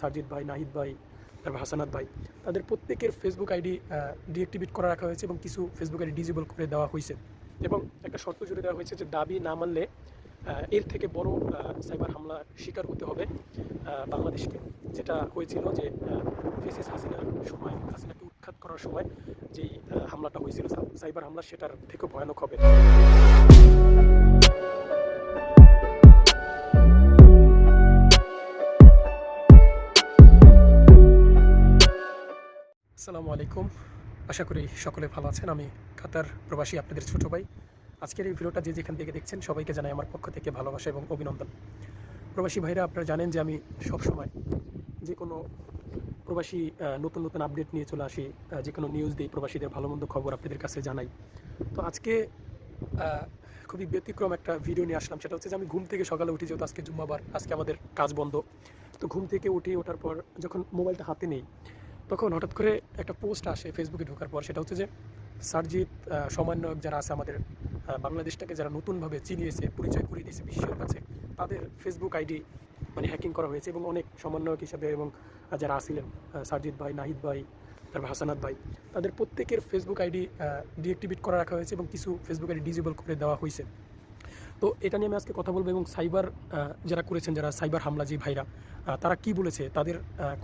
সারজিৎ ভাই, নাহিদ ভাই, তারপর হাসানাত ভাই, তাদের প্রত্যেকের ফেসবুক আইডি ডিঅ্যাক্টিভেট করা রাখা হয়েছে এবং কিছু ফেসবুক আইডি ডিজেবল করে দেওয়া হয়েছে। এবং একটা শর্ত জুড়ে দেওয়া হয়েছে যে দাবি না মানলে এর থেকে বড় সাইবার হামলা শিকার হতে হবে বাংলাদেশকে। যেটা হয়েছিল যে ফেসিস হাসিনার সময়, হাসিনাকে উৎখাত করার সময় যেই হামলাটা হয়েছিল, সাইবার হামলা, সেটার থেকেও ভয়ানক হবে। আসসালামু আলাইকুম। আশা করি সকলে ভালো আছেন। আমি কাতার প্রবাসী আপনাদের ছোট ভাই। আজকের এই ভিডিওটা যে যেখান থেকে দেখছেন সবাইকে জানাই আমার পক্ষ থেকে ভালোবাসা এবং অভিনন্দন। প্রবাসী ভাইরা, আপনারা জানেন যে আমি সব সময় যে কোনো প্রবাসী নতুন নতুন আপডেট নিয়ে চলে আসি যে কোনো নিউজ দিই প্রবাসীদের ভালো মন্দ খবর আপনাদের কাছে জানাই। তো আজকে খুবই ব্যতিক্রম একটা ভিডিও নিয়ে আসলাম। সেটা হচ্ছে যে আমি ঘুম থেকে সকালে উঠি, যেহেতু আজকে জুম্মাবার, আজকে আমাদের কাজ বন্ধ। তো ঘুম থেকে উঠে, ওঠার পর যখন মোবাইলটা হাতে নেই তখন হঠাৎ করে একটা পোস্ট আসে ফেসবুকে ঢোকার পর, সেটা হচ্ছে যে সারজিৎ সমন্বয়ক যারা আছে আমাদের বাংলাদেশটাকে যারা নতুনভাবে চিনিয়েছে, পরিচয় করিয়ে দিয়েছে বিশ্বের কাছে, তাদের ফেসবুক আইডি মানে হ্যাকিং করা হয়েছে এবং অনেক সমন্বয়ক হিসাবে এবং যারা আসিলেন সারজিৎ ভাই, নাহিদ ভাই, তারপর হাসানাত ভাই, তাদের প্রত্যেকের ফেসবুক আইডি ডিঅ্যাক্টিভেট করা রাখা হয়েছে এবং কিছু ফেসবুক আইডি ডিজেবল করে দেওয়া হয়েছে। তো এটা নিয়ে আমি আজকে কথা বলব এবং সাইবার যারা করেছেন, যারা সাইবার হামলা যে ভাইরা তারা কি বলেছে? তাদের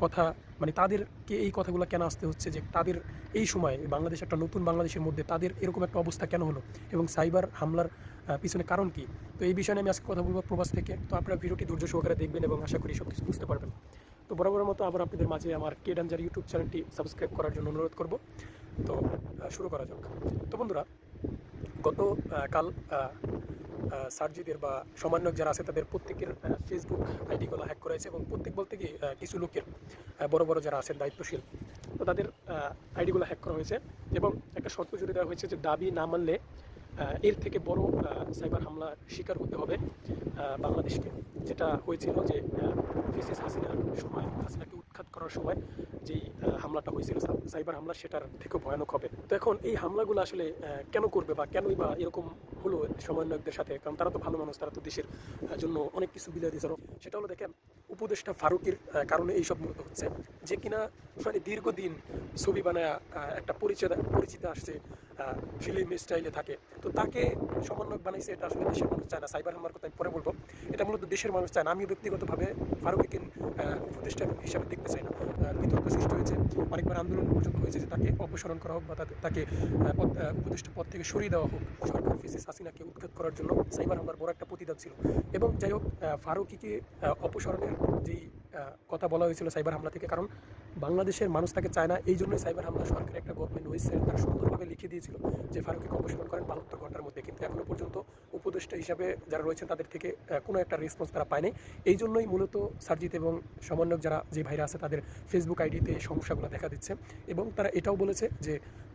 কথা মানে তাদেরকে এই কথাগুলো কেন আসতে হচ্ছে যে তাদের এই সময় বাংলাদেশ একটা নতুন বাংলাদেশের মধ্যে তাদের এরকম একটা অবস্থা কেন হলো এবং সাইবার হামলার পিছনে কারণ কি? তো এই বিষয়ে আমি আজকে কথা বলব প্রবাস থেকে। তো আপনারা ভিডিওটি ধৈর্য সহকারে দেখবেন এবং আশা করি সব কিছু বুঝতে পারবেন। তো বরাবর মতো আবার আপনাদের মাঝে আমার কে ডাঞ্জার ইউটিউব চ্যানেলটি সাবস্ক্রাইব করার জন্য অনুরোধ করব। তো শুরু করা যাক। তো বন্ধুরা, গত কাল সার্জিদের বা সমন্বয়ক যারা আছে, তাদের প্রত্যেকের ফেসবুক আইডিগুলো হ্যাক করেছে এবং প্রত্যেক বলতে গিয়ে কিছু লোকের বড় বড় যারা আছেন দায়িত্বশীল, তো তাদের আইডিগুলো হ্যাক করা হয়েছে এবং একটা শর্ত জুড়ে দেওয়া হয়েছে যে দাবি না মানলে এর থেকে বড় সাইবার হামলার শিকার হতে হবে বাংলাদেশকে। যেটা হয়েছিল যে ফেসিস হাসিনার সময়, হাসিনাকে উৎখাত করার সময় যেই হামলাটা হয়েছিল সাইবার হামলা সেটার থেকেও ভয়ানক হবে। তো এখন এই হামলাগুলো আসলে কেন করবে বা কেনই বা এরকম হলো সমন্বয়কদের সাথে, কারণ তারা তো ভালো মানুষ, তারা তো দেশের জন্য অনেক কিছু বিলিয়ে দিয়েছে। সেটা হলো দেখেন, উপদেষ্টা ফারুকের কারণে এইসব মূলত হচ্ছে। যে কিনা মানে দীর্ঘদিন ছবি বানায় একটা পরিচয়, পরিচিত আসছে ফিল্ম স্টাইলে থাকে। তো তাকে সমন্বয়ক বানাইছে এটা আসলে দেশের মানুষ চায় না। সাইবার হামলার কথা আমি পরে বলব। এটা মূলত দেশের মানুষ চায় না। আমি ব্যক্তিগতভাবে ফারুককে উপদেষ্টা হিসাবে দেখতে চাই না। বিতর্ক সৃষ্টি হয়েছে। অনেকবার আন্দোলন পর্যন্ত হয়েছে যে তাকে অপসারণ করা হোক বা তাকে- উপদেষ্টা পদ থেকে সরিয়ে দেওয়া হোক। সরকার ফিসিস হাসিনাকে উৎখাত করার জন্য সাইবার হামলার বড় একটা প্রতিদান ছিল। এবং যাই হোক ফারুকিকে অপসারণের যেই কথা বলা হয়েছিল সাইবার হামলা থেকে, কারণ বাংলাদেশের মানুষ তাকে চায় না, এই জন্যই সাইবার হামলা সরকারের একটা গভর্নমেন্ট ওয়েবসাইট তারা সুন্দরভাবে লিখে দিয়েছিল যে ফারুকিকে অপসারণ করেন বাহাত্তর ঘণ্টার মধ্যে। কিন্তু এখনও পর্যন্ত উপদেষ্টা হিসাবে যারা রয়েছেন তাদের থেকে কোনো একটা রেসপন্স তারা পায়নি। এই জন্যই মূলত সার্জিত এবং সমন্বয়ক যারা, যে ভাইরা আছে তাদের ফেসবুক আইডিতে এই সমস্যাগুলো দেখা দিচ্ছে এবং তারা এটাও বলেছে যে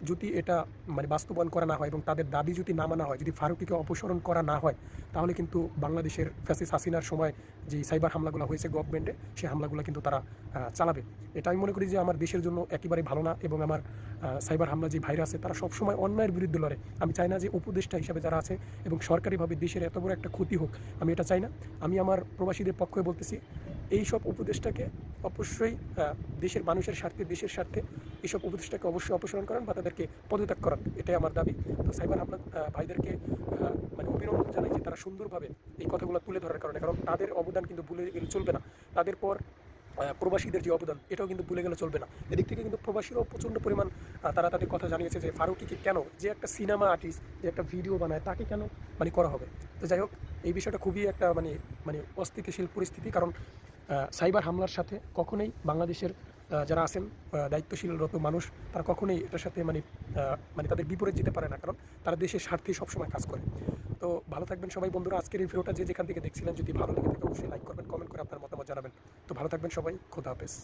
যদি এটা মানে বাস্তবায়ন করা না হয় এবং তাদের দাবি যদি না মানা হয়, যদি ফারুকিকে অপসারণ করা না হয়, তাহলে কিন্তু বাংলাদেশের ফ্যাসিস হাসিনার সময় যে সাইবার হামলাগুলো হয়েছে গভর্নমেন্টে সেই হামলাগুলো কিন্তু তারা চালাবে। এটা আমি মনে করি যে আমার দেশের জন্য একেবারে ভালো না এবং আমার সাইবার হামলা যে ভাইরাস আছে, তারা সবসময় অন্যায়ের বিরুদ্ধে লড়ে। আমি চাই না যে উপদেষ্টা হিসাবে যারা আছে এবং সরকারিভাবে দেশের এত বড় একটা ক্ষতি হোক, আমি এটা চাই না। আমি আমার প্রবাসীদের পক্ষে বলতেছি, এই সব উপদেষ্টাকে অবশ্যই দেশের মানুষের স্বার্থে, দেশের স্বার্থে এইসব উপদেষ্টাকে অবশ্যই অপসারণ করান বা তাদেরকে পদত্যাগ করান। এটাই আমার দাবি। তো সাইবার হামলা ভাইদেরকে মানে অভিনন্দন জানাই যে তারা সুন্দরভাবে এই কথাগুলো তুলে ধরার কারণে, কারণ তাদের অবদান কিন্তু ভুলে গেলে চলবে না। তাদের পর প্রবাসীদের যে অবদান, এটাও কিন্তু ভুলে গেলে চলবে না। এদিক থেকে কিন্তু প্রবাসীরাও প্রচণ্ড পরিমাণ তারা তাদের কথা জানিয়েছে যে ফারুকিকে কেন যে একটা সিনেমা আর্টিস্ট যে একটা ভিডিও বানায়, তাকে কেন মানে করা হবে? তো যাই হোক, এই বিষয়টা খুবই একটা মানে মানে অস্থিতিশীল পরিস্থিতি, কারণ সাইবার হামলার সাথে কখনোই বাংলাদেশের যারা আছেন দায়িত্বশীলরত মানুষ, তারা কখনোই এটার সাথে মানে মানে তাদের বিপরীত যেতে পারে না, কারণ তারা দেশের স্বার্থেই সবসময় কাজ করে। তো ভালো থাকবেন সবাই বন্ধুরা। আজকের এই ভিডিওটা যে যেখান থেকে দেখছিলেন, যদি ভালো লেগে থাকে, অবশ্যই লাইক করবেন কমেন্ট করে আপনার মতামত জানাবেন। তো ভালো থাকবেন সবাই, খোদা হাফেজ।